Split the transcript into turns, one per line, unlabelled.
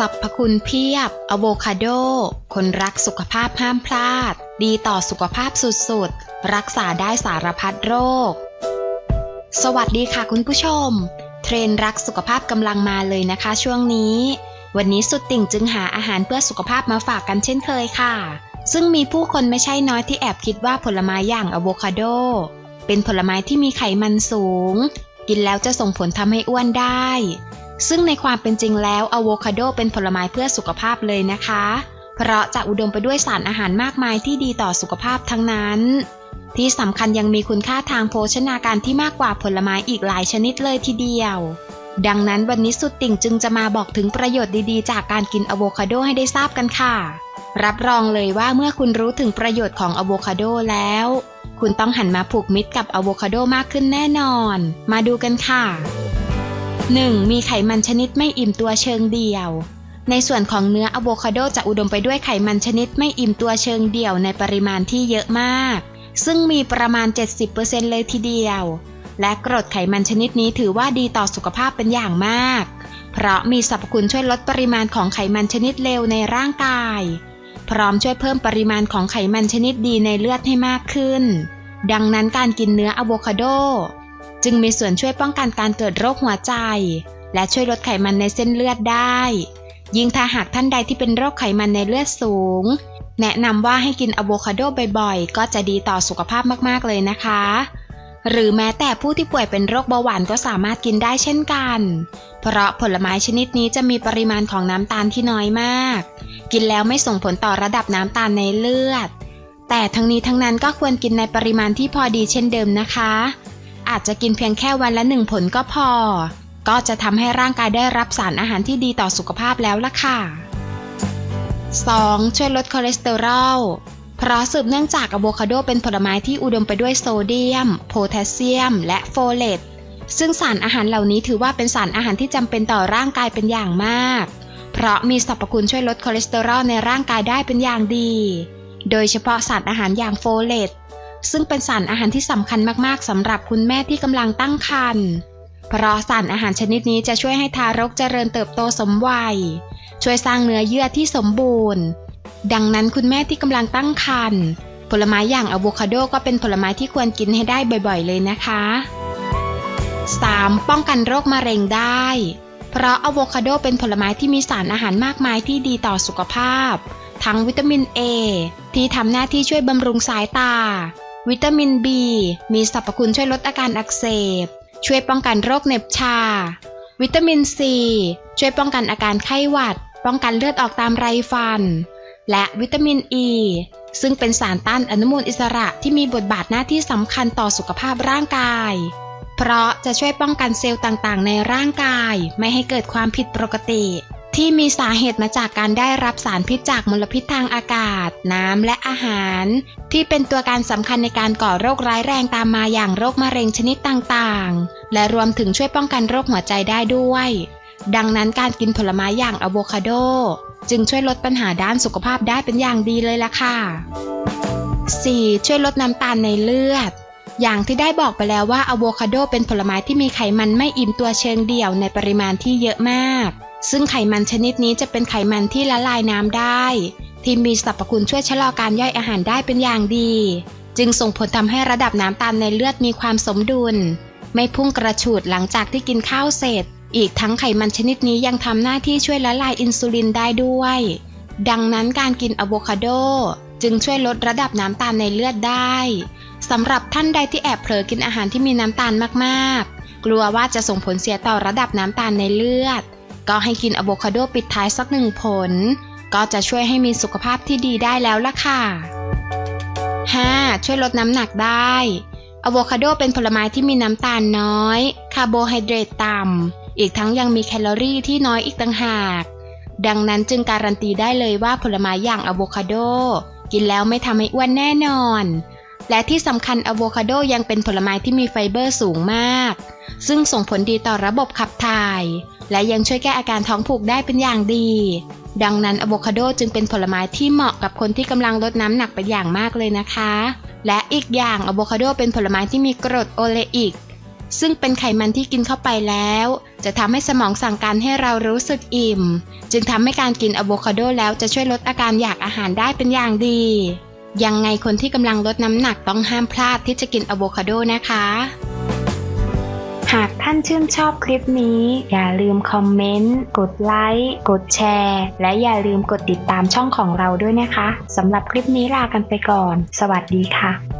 สรรพคุณเพียบอะโวคาโด คนรักสุขภาพห้ามพลาด ดีต่อสุขภาพสุดๆ รักษาได้สารพัดโรค สวัสดีค่ะคุณผู้ชม เทรนรักสุขภาพกำลังมาเลยนะคะช่วงนี้ วันนี้สุดติ่งจึงหาอาหารเพื่อสุขภาพมาฝากกันเช่นเคยค่ะ ซึ่งมีผู้คนไม่ใช่น้อยที่แอบคิดว่าผลไม้อย่างอะโวคาโด เป็นผลไม้ที่มีไขมันสูง กินแล้วจะส่งผลทำให้อ้วนได้ ซึ่งในความเป็นจริงแล้วอะโวคาโดเป็นผลไม้เพื่อสุขภาพเลยนะคะ เพราะจะอุดมไปด้วยสารอาหารมากมายที่ดีต่อสุขภาพทั้งนั้น ที่สำคัญยังมีคุณค่าทางโภชนาการที่มากกว่าผลไม้อีกหลายชนิดเลยทีเดียว ดังนั้นวันนี้สุดติ่งจึงจะมาบอกถึงประโยชน์ดีๆ จากการกินอะโวคาโดให้ได้ทราบกันค่ะ รับรองเลยว่าเมื่อคุณรู้ถึงประโยชน์ของอะโวคาโดแล้ว คุณต้องหันมาผูกมิตรกับอะโวคาโดมากขึ้นแน่นอน มาดูกันค่ะ 1. มีไขมันชนิดไม่อิ่มตัวเชิงเดี่ยว ในส่วนของเนื้ออะโวคาโดจะอุดมไปด้วยไขมันชนิดไม่อิ่มตัวเชิงเดี่ยวในปริมาณที่เยอะมาก ซึ่งมีประมาณ 70%เลยทีเดียว และกรดไขมันชนิดนี้ถือว่าดีต่อสุขภาพเป็นอย่างมาก เพราะมีสรรพคุณช่วยลดปริมาณของไขมันชนิดเลวในร่างกาย พร้อมช่วยเพิ่มปริมาณของไขมันชนิดดีในเลือดให้มากขึ้น ดังนั้นการกินเนื้ออะโวคาโด จึงมีส่วนช่วยป้องกันการเกิดโรคหัวใจ และช่วยลดไขมันในเส้นเลือดได้ ยิ่งถ้าหากท่านใดที่เป็นโรคไขมันในเลือดสูง แนะนำว่าให้กินอะโวคาโดบ่อยๆ ก็จะดีต่อสุขภาพมากๆเลยนะคะ หรือแม้แต่ผู้ที่ป่วยเป็นโรคเบาหวานก็สามารถกินได้เช่นกัน เพราะผลไม้ชนิดนี้จะมีปริมาณของน้ำตาลที่น้อยมาก กินแล้วไม่ส่งผลต่อระดับน้ำตาลในเลือด แต่ทั้งนี้ทั้งนั้นก็ควรกินในปริมาณที่พอดีเช่นเดิมนะคะ อาจจะกินเพียงแค่วันละหนึ่งผลก็พอ ก็จะทำให้ร่างกายได้รับสารอาหารที่ดีต่อสุขภาพแล้วล่ะค่ะ 2. ช่วยลดคอเลสเตอรอล เพราะสืบเนื่องจากอะโวคาโดเป็นผลไม้ที่อุดมไปด้วยโซเดียม โพแทสเซียม และโฟเลต ซึ่งสารอาหารเหล่านี้ถือว่าเป็นสารอาหารที่จำเป็นต่อร่างกายเป็นอย่างมาก เพราะมีสรรพคุณช่วยลดคอเลสเตอรอลในร่างกายได้เป็นอย่างดี โดยเฉพาะสารอาหารอย่างโฟเลต ซึ่งเป็นสารอาหารที่สำคัญมากๆสำหรับคุณแม่ที่กำลังตั้งครรภ์ เพราะสารอาหารชนิดนี้จะช่วยให้ทารกเจริญเติบโตสมวัย ช่วยสร้างเนื้อเยื่อที่สมบูรณ์ ดังนั้นคุณแม่ที่กำลังตั้งครรภ์ผลไม้อย่างอะโวคาโดก็เป็นผลไม้ที่ควรกินให้ได้บ่อยๆ เลยนะคะ 3. ป้องกันโรคมะเร็งได้ เพราะอะโวคาโดเป็นผลไม้ที่มีสารอาหารมากมายที่ดีต่อสุขภาพ ทั้งวิตามิน A ที่ทำหน้าที่ช่วยบำรุงสายตา วิตามิน B มีสรรพคุณช่วยลดอาการอักเสบ ช่วยป้องกันโรคเน็บชา วิตามิน C ช่วยป้องกันอาการไข้หวัด ป้องกันเลือดออกตามไรฟัน และวิตามิน E ซึ่งเป็นสารต้านอนุมูลอิสระที่มีบทบาทหน้าที่สำคัญต่อสุขภาพร่างกาย เพราะจะช่วยป้องกันเซลล์ต่างๆ ในร่างกาย ไม่ให้เกิดความผิดปกติ ที่มีสาเหตุมาจากการได้รับสารพิษจากมลพิษทางอากาศ น้ำและอาหาร ที่เป็นตัวการสำคัญในการก่อโรคร้ายแรงตามมาอย่างโรคมะเร็งชนิดต่างๆ และรวมถึงช่วยป้องกันโรคหัวใจได้ด้วย ดังนั้นการกินผลไม้อย่างอะโวคาโด จึงช่วยลดปัญหาด้านสุขภาพได้เป็นอย่างดีเลยล่ะค่ะ 4. ช่วยลดน้ำตาลในเลือด อย่างที่ได้บอกไปแล้วว่าอะโวคาโดเป็นผลไม้ที่มีไขมันไม่อิ่มตัวเชิงเดี่ยวในปริมาณที่เยอะมาก ซึ่งไขมันชนิดนี้จะเป็นไขมันที่ละลายน้ำได้ ที่มีสรรพคุณช่วยชะลอการย่อยอาหารได้เป็นอย่างดี จึงส่งผลทำให้ระดับน้ำตาลในเลือดมีความสมดุล ไม่พุ่งกระฉูดหลังจากที่กินข้าวเสร็จ อีกทั้งไขมันชนิดนี้ยังทำหน้าที่ช่วยละลายอินซูลินได้ด้วย ดังนั้นการกินอะโวคาโดจึงช่วยลดระดับน้ำตาลในเลือดได้สำหรับท่านใดที่แอบเผลอกินอาหารที่มีน้ำตาลมากๆ กลัวว่าจะส่งผลเสียต่อระดับน้ำตาลในเลือด ก็ให้กินอะโวคาโดปิดท้ายสักหนึ่งผล ก็จะช่วยให้มีสุขภาพที่ดีได้แล้วล่ะค่ะ 5. ช่วยลดน้ำหนักได้อะโวคาโดเป็นผลไม้ที่มีน้ำตาลน้อย คาร์โบไฮเดรตต่ำ อีกทั้งยังมีแคลอรี่ที่น้อยอีกต่างหาก ดังนั้นจึงการันตีได้เลยว่าผลไม้อย่างอะโวคาโด กินแล้วไม่ทำให้อ้วนแน่นอน และที่สำคัญอะโวคาโดยังเป็นผลไม้ที่มีไฟเบอร์สูงมาก ซึ่งส่งผลดีต่อระบบขับถ่าย และยังช่วยแก้อาการท้องผูกได้เป็นอย่างดี ดังนั้นอะโวคาโดจึงเป็นผลไม้ที่เหมาะกับคนที่กำลังลดน้ำหนักเป็นอย่างมากเลยนะคะ และอีกอย่างอะโวคาโดเป็นผลไม้ที่มีกรดโอเลอิก ซึ่งเป็นไขมันที่กินเข้าไปแล้ว จะทำให้สมองสั่งการให้เรารู้สึกอิ่ม จึงทำให้การกินอะโวคาโดแล้วจะช่วยลดอาการอยากอาหารได้เป็นอย่างดี ยังไงคนที่กำลังลดน้ำหนักต้องห้ามพลาดที่จะกินอะโวคาโดนะคะ หากท่านชื่นชอบคลิปนี้ อย่าลืมคอมเมนต์ กดไลค์ กดแชร์ และอย่าลืมกดติดตามช่องของเราด้วยนะคะสำหรับคลิปนี้ลากันไปก่อน สวัสดีค่ะ